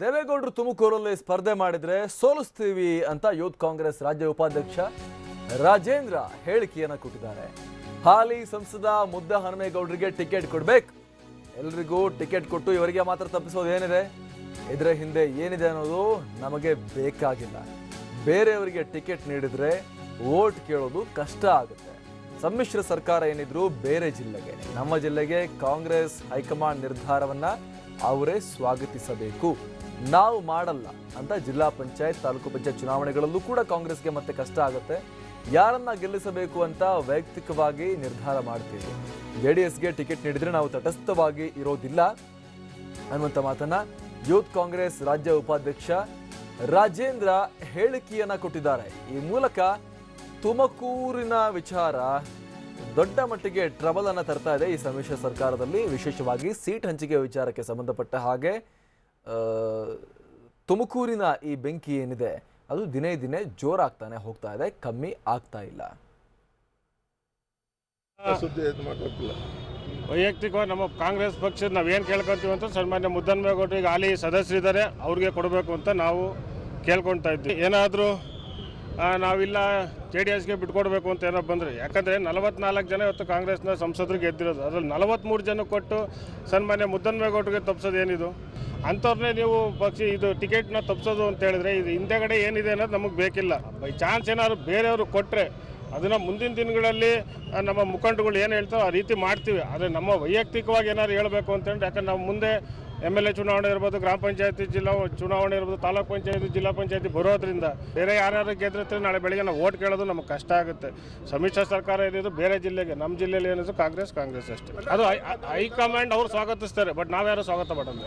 ದೇವೇಗೌಡರು ತುಮಕೂರಲ್ಲಿ ಸ್ಪರ್ಧೆ ಮಾಡಿದ್ರೆ ಸೋಲಿಸ್ತೀವಿ ಅಂತ ಯೂತ್ ಕಾಂಗ್ರೆಸ್ ರಾಜ್ಯ ಉಪಾಧ್ಯಕ್ಷ ರಾಜೇಂದ್ರ ಹೇಳಿಕೆಯನ್ನು ಕೊಟ್ಟಿದ್ದಾರೆ. ಹಾಲಿ ಸಂಸದ ಮುದ್ದ ಹನುಮೇಗೌಡರಿಗೆ ಟಿಕೆಟ್ ಕೊಡ್ಬೇಕು. ಎಲ್ರಿಗೂ ಟಿಕೆಟ್ ಕೊಟ್ಟು ಇವರಿಗೆ ಮಾತ್ರ ತಪ್ಪಿಸೋದು ಏನಿದೆ? ಇದರ ಹಿಂದೆ ಏನಿದೆ ಅನ್ನೋದು ನಮಗೆ ಬೇಕಾಗಿಲ್ಲ. ಬೇರೆಯವರಿಗೆ ಟಿಕೆಟ್ ನೀಡಿದ್ರೆ ವೋಟ್ ಕೇಳೋದು ಕಷ್ಟ ಆಗುತ್ತೆ. ಸಮ್ಮಿಶ್ರ ಸರ್ಕಾರ ಏನಿದ್ರು ಬೇರೆ ಜಿಲ್ಲೆಗೆ. ನಮ್ಮ ಜಿಲ್ಲೆಗೆ ಕಾಂಗ್ರೆಸ್ ಹೈಕಮಾಂಡ್ ನಿರ್ಧಾರವನ್ನ ಅವರೇ ಸ್ವಾಗತಿಸಬೇಕು. ನಾವು ಮಾಡಲ್ಲ ಅಂತ ಜಿಲ್ಲಾ ಪಂಚಾಯತ್ ತಾಲೂಕು ಪಂಚಾಯತ್ ಚುನಾವಣೆಗಳಲ್ಲೂ ಕೂಡ ಕಾಂಗ್ರೆಸ್ಗೆ ಮತ್ತೆ ಕಷ್ಟ ಆಗುತ್ತೆ. ಯಾರನ್ನ ಗೆಲ್ಲಿಸಬೇಕು ಅಂತ ವೈಯಕ್ತಿಕವಾಗಿ ನಿರ್ಧಾರ ಮಾಡ್ತೀವಿ. ಜೆ ಡಿ ಎಸ್ಗೆ ಟಿಕೆಟ್ ನೀಡಿದ್ರೆ ನಾವು ತಟಸ್ಥವಾಗಿ ಇರೋದಿಲ್ಲ. ಅನ್ನುವಂಥ ಮಾತನ್ನ ಯೂತ್ ಕಾಂಗ್ರೆಸ್ ರಾಜ್ಯ ಉಪಾಧ್ಯಕ್ಷ ರಾಜೇಂದ್ರ ಹೇಳಿಕೆಯನ್ನ ಕೊಟ್ಟಿದ್ದಾರೆ. ಈ ಮೂಲಕ ತುಮಕೂರಿನ ವಿಚಾರ ದೊಡ್ಡ ಮಟ್ಟಿಗೆ ಟ್ರಬಲ್ ಅನ್ನ ತರ್ತಾ ಇದೆ ಈ ಸಮ್ಮಿಶ್ರ ಸರ್ಕಾರದಲ್ಲಿ. ವಿಶೇಷವಾಗಿ ಸೀಟ್ ಹಂಚಿಕೆ ವಿಚಾರಕ್ಕೆ ಸಂಬಂಧಪಟ್ಟ ಹಾಗೆ ತುಮಕೂರಿನ ಈ ಬೆಂಕಿ ಏನಿದೆ ಅದು ದಿನೇ ದಿನೇ ಜೋರಾಗ್ತಾನೆ ಹೋಗ್ತಾ ಇದೆ ಕಮ್ಮಿ ಆಗ್ತಾ ಇಲ್ಲ. ವೈಯಕ್ತಿಕವಾಗಿ ನಮ್ಮ ಕಾಂಗ್ರೆಸ್ ಪಕ್ಷದ ನಾವು ಏನು ಕೇಳ್ಕೊತೀವಿ ಅಂತ ಸನ್ಮಾನ್ಯ ಮುದ್ದನ್ಮೇಗೌಡರು ಈಗ ಹಾಲಿ ಸದಸ್ಯರಿದ್ದಾರೆ ಅವ್ರಿಗೆ ಕೊಡಬೇಕು ಅಂತ ನಾವು ಕೇಳ್ಕೊಳ್ತಾ ಇದ್ವಿ ಏನಾದರೂ ನಾವಿಲ್ಲ ಜೆ ಡಿ ಎಸ್ಗೆ ಬಿಟ್ಕೊಡ್ಬೇಕು ಅಂತ ಏನೋ ಬಂದರೆ. ಯಾಕಂದರೆ ನಲವತ್ನಾಲ್ಕು ಜನ ಇವತ್ತು ಕಾಂಗ್ರೆಸ್ನ ಸಂಸದರಿಗೆ ಗೆದ್ದಿರೋದು. ಅದರಲ್ಲಿ ನಲವತ್ತ್ಮೂರು ಜನ ಕೊಟ್ಟು ಸನ್ಮಾನ್ಯ ಮುದ್ದನ್ಮೇಗೌಡರಿಗೆ ತಪ್ಪಿಸೋದು ಏನಿದು? ಅಂಥವ್ರನ್ನೇ ನೀವು ಪಕ್ಷ ಇದು ಟಿಕೆಟ್ನ ತಪ್ಪಿಸೋದು ಅಂತ ಹೇಳಿದ್ರೆ ಇದು ಹಿಂದೆಗಡೆ ಏನಿದೆ ಅನ್ನೋದು ನಮಗೆ ಬೇಕಿಲ್ಲ. ಬೈ ಚಾನ್ಸ್ ಏನಾದ್ರು ಬೇರೆಯವರು ಕೊಟ್ಟರೆ ಅದನ್ನು ಮುಂದಿನ ದಿನಗಳಲ್ಲಿ ನಮ್ಮ ಮುಖಂಡಗಳು ಏನು ಹೇಳ್ತಾರೋ ಆ ರೀತಿ ಮಾಡ್ತೀವಿ. ಆದರೆ ನಮ್ಮ ವೈಯಕ್ತಿಕವಾಗಿ ಏನಾದ್ರು ಹೇಳಬೇಕು ಅಂತಂದ್ರೆ ಯಾಕಂದ್ರೆ ನಾವು ಮುಂದೆ ಎಂ ಎಲ್ ಎ ಚುನಾವಣೆ ಇರ್ಬೋದು ಗ್ರಾಮ ಪಂಚಾಯತಿ ಜಿಲ್ಲಾ ಚುನಾವಣೆ ಇರ್ಬೋದು ತಾಲೂಕ್ ಪಂಚಾಯತಿ ಜಿಲ್ಲಾ ಪಂಚಾಯತಿ ಬರೋದ್ರಿಂದ ಬೇರೆ ಯಾರ್ಯಾರು ಗೆದ್ದಿರ್ತಾರೆ ನಾಳೆ ಬೆಳಿಗ್ಗೆ ನಾವು ಓಟ್ ಕೇಳೋದು ನಮಗೆ ಕಷ್ಟ ಆಗುತ್ತೆ. ಸಮ್ಮಿಶ್ರ ಸರ್ಕಾರ ಏನಿದೆ ಬೇರೆ ಜಿಲ್ಲೆಗೆ ನಮ್ಮ ಜಿಲ್ಲೆಯಲ್ಲಿ ಏನಿದ್ರು ಕಾಂಗ್ರೆಸ್ ಕಾಂಗ್ರೆಸ್ ಅಷ್ಟೇ. ಅದು ಹೈಕಮಾಂಡ್ ಅವ್ರು ಸ್ವಾಗತಿಸ್ತಾರೆ ಬಟ್ ನಾವ್ಯಾರು ಸ್ವಾಗತ ಮಾಡೋದು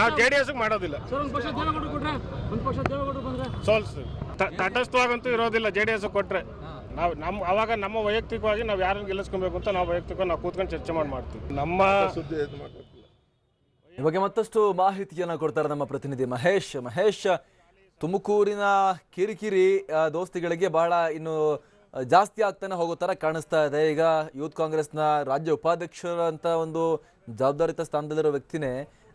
ನಾವು ಜೆ ಡಿ ಎಸ್ಗೆ ಮಾಡೋದಿಲ್ಲ. ಸೋಲ್ಸ್ತೀವಿ ತಟಸ್ಥವಾಗಂತೂ ಇರೋದಿಲ್ಲ ಜೆ ಡಿ ಎಸ್ ಕೊಟ್ಟರೆ ನಾವು ನಮ್ಮ ಅವಾಗ ನಮ್ಮ ವೈಯಕ್ತಿಕವಾಗಿ ನಾವು ಯಾರನ್ನು ಗೆಲ್ಲಿಸ್ಕೊಬೇಕು ಅಂತ ನಾವು ವೈಯಕ್ತಿಕವಾಗಿ ನಾವು ಕೂತ್ಕೊಂಡು ಚರ್ಚೆ ಮಾಡಿ ಮಾಡ್ತೀವಿ. ನಮ್ಮ ಸುದ್ದಿ ಈ ಬಗ್ಗೆ ಮತ್ತಷ್ಟು ಮಾಹಿತಿಯನ್ನು ಕೊಡ್ತಾರೆ ನಮ್ಮ ಪ್ರತಿನಿಧಿ ಮಹೇಶ್. ಮಹೇಶ್, ತುಮಕೂರಿನ ಕಿರಿಕಿರಿ ದೋಸ್ತಿಗಳಿಗೆ ಬಹಳ ಇನ್ನು ಜಾಸ್ತಿ ಆಗ್ತಾನೆ ಹೋಗೋ ಥರ ಕಾಣಿಸ್ತಾ ಇದೆ. ಈಗ ಯೂತ್ ಕಾಂಗ್ರೆಸ್ನ ರಾಜ್ಯ ಉಪಾಧ್ಯಕ್ಷರಂತ ಒಂದು ಜವಾಬ್ದಾರಿತ ಸ್ಥಾನದಲ್ಲಿರೋ ವ್ಯಕ್ತಿನೇ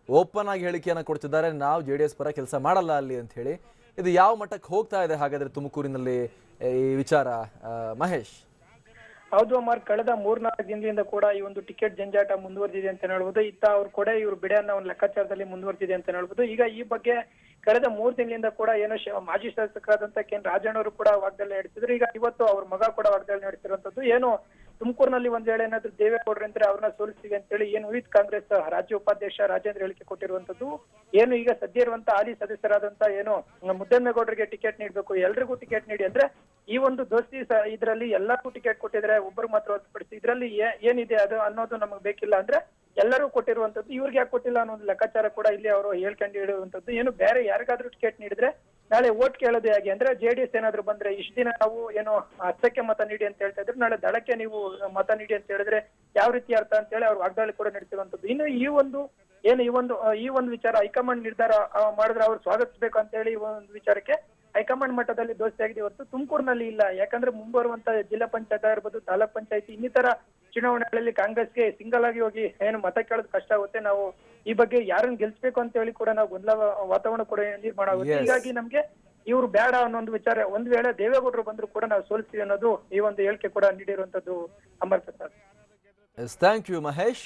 ಓಪನ್ ಆಗಿ ಹೇಳಿಕೆಯನ್ನು ಕೊಡ್ತಿದ್ದಾರೆ. ನಾವು ಜೆ ಡಿ ಎಸ್ ಪರ ಕೆಲಸ ಮಾಡಲ್ಲ ಅಲ್ಲಿ ಅಂತ ಹೇಳಿ. ಇದು ಯಾವ ಮಟ್ಟಕ್ಕೆ ಹೋಗ್ತಾ ಇದೆ ಹಾಗಾದ್ರೆ ತುಮಕೂರಿನಲ್ಲಿ, ಈ ವಿಚಾರ ಮಹೇಶ್? ಹೌದು ಅಮರ್, ಕಳೆದ ಮೂರ್ನಾಲ್ಕು ದಿನದಿಂದ ಕೂಡ ಈ ಒಂದು ಟಿಕೆಟ್ ಜಂಜಾಟ ಮುಂದುವರೆದಿದೆ ಅಂತ ಹೇಳ್ಬೋದು. ಇತ್ತ ಅವ್ರ ಕೊಡೆ ಇವ್ರು ಬಿಡೆ ಅನ್ನೋ ಒಂದು ಲೆಕ್ಕಾಚಾರದಲ್ಲಿ ಮುಂದುವರೆದಿದೆ ಅಂತ ಹೇಳ್ಬೋದು. ಈಗ ಈ ಬಗ್ಗೆ ಕಳೆದ ಮೂರು ತಿಂಗಳಿಂದ ಕೂಡ ಏನು ಮಾಜಿ ಶಾಸಕರಾದಂತ ಕೆ ಎನ್ ರಾಜಣ್ಣವರು ಕೂಡ ವಾಗ್ದಾಳಿ ನಡೆಸಿದ್ರು. ಈಗ ಇವತ್ತು ಅವ್ರ ಮಗ ಕೂಡ ವಾಗ್ದಾಳಿ ನಡೆಸಿರುವಂತದ್ದು ಏನು ತುಮಕೂರಿನಲ್ಲಿ ಒಂದ್ ವೇಳೆ ಏನಾದ್ರು ದೇವೇಗೌಡರು ಅಂದ್ರೆ ಅವ್ರನ್ನ ಸೋಲಿಸ್ತೀವಿ ಅಂತ ಹೇಳಿ ಏನು ವಿತ್ ಕಾಂಗ್ರೆಸ್ ರಾಜ್ಯ ಉಪಾಧ್ಯಕ್ಷ ರಾಜೇಂದ್ರ ಹೇಳಿಕೆ ಕೊಟ್ಟಿರುವಂತದ್ದು ಏನು ಈಗ ಸದ್ಯ ಇರುವಂತ ಹಾಲಿ ಸದಸ್ಯರಾದಂತ ಏನು ಮುದ್ದನ್ಮೇಗೌಡರಿಗೆ ಟಿಕೆಟ್ ನೀಡಬೇಕು, ಎಲ್ರಿಗೂ ಟಿಕೆಟ್ ನೀಡಿ ಅಂದ್ರೆ ಈ ಒಂದು ದೋಸ್ತಿ ಇದರಲ್ಲಿ ಎಲ್ಲರಿಗೂ ಟಿಕೆಟ್ ಕೊಟ್ಟಿದ್ರೆ ಒಬ್ಬರು ಮಾತ್ರ ಹೊರತುಪಡಿಸಿ ಇದ್ರಲ್ಲಿ ಏನಿದೆ ಅದು ಅನ್ನೋದು ನಮಗೆ ಬೇಕಿಲ್ಲ ಅಂದ್ರೆ ಎಲ್ಲರೂ ಕೊಟ್ಟಿರುವಂತದ್ದು ಇವ್ರಿಗೆ ಯಾಕೆ ಕೊಟ್ಟಿಲ್ಲ ಅನ್ನೋ ಒಂದು ಲೆಕ್ಕಾಚಾರ ಕೂಡ ಇಲ್ಲಿ ಅವರು ಹೇಳ್ಕೊಂಡು ಇಡುವಂತದ್ದು ಏನು ಬೇರೆ ಯಾರಿಗಾದ್ರೂ ಟಿಕೆಟ್ ನೀಡಿದ್ರೆ ನಾಳೆ ಓಟ್ ಕೇಳೋದು ಹೇಗೆ. ಅಂದ್ರೆ ಜೆಡಿಎಸ್ ಏನಾದ್ರು ಬಂದ್ರೆ ಇಷ್ಟು ದಿನ ನಾವು ಏನು ಹಸ್ತಕ್ಕೆ ಮತ ನೀಡಿ ಅಂತ ಹೇಳ್ತಾ ಇದ್ರು. ನಾಳೆ ದಳಕ್ಕೆ ನೀವು ಮತ ನೀಡಿ ಅಂತ ಹೇಳಿದ್ರೆ ಯಾವ ರೀತಿ ಅರ್ಥ ಅಂತ ಹೇಳಿ ಅವ್ರು ವಾಗ್ದಾಳಿ ಕೂಡ ನಡೆಸಿರುವಂತದ್ದು ಇನ್ನು ಈ ಒಂದು ಏನು ಈ ಒಂದು ಈ ಒಂದು ವಿಚಾರ ಹೈಕಮಾಂಡ್ ನಿರ್ಧಾರ ಮಾಡಿದ್ರೆ ಅವ್ರು ಸ್ವಾಗತಿಸಬೇಕು ಅಂತ ಹೇಳಿ ಈ ಒಂದು ವಿಚಾರಕ್ಕೆ ಹೈಕಮಾಂಡ್ ಮಟ್ಟದಲ್ಲಿ ದೋಸ್ತಿ ಆಗಿದೆ ಹೊರತು ತುಮಕೂರಿನಲ್ಲಿ ಇಲ್ಲ. ಯಾಕಂದ್ರೆ ಮುಂಬರುವಂತ ಜಿಲ್ಲಾ ಪಂಚಾಯತ್ ಆಗಿರ್ಬೋದು, ತಾಲೂಕ್ ಪಂಚಾಯತಿ, ಇನ್ನಿತರ ಚುನಾವಣೆಗಳಲ್ಲಿ ಕಾಂಗ್ರೆಸ್ಗೆ ಸಿಂಗಲ್ ಆಗಿ ಹೋಗಿ ಏನು ಮತ ಕೇಳೋದು ಕಷ್ಟ ಆಗುತ್ತೆ. ನಾವು ಈ ಬಗ್ಗೆ ಯಾರನ್ನ ಗೆಲ್ಸ್ಬೇಕು ಅಂತ ಹೇಳಿ ಕೂಡ ನಾವು ಗೊಂದಲ ವಾತಾವರಣ ಕೂಡ ನಿರ್ಮಾಣ ಆಗುತ್ತೆ. ಹೀಗಾಗಿ ನಮ್ಗೆ ಇವ್ರು ಬೇಡ ಅನ್ನೋ ಒಂದು ವಿಚಾರ. ಒಂದ್ ವೇಳೆ ದೇವೇಗೌಡರು ಬಂದ್ರು ಕೂಡ ನಾವು ಸೋಲಿಸ್ತೀವಿ ಅನ್ನೋದು ಈ ಒಂದು ಹೇಳಿಕೆ ಕೂಡ ನೀಡಿರುವಂತದ್ದು Amar Prasad. Thank you Mahesh.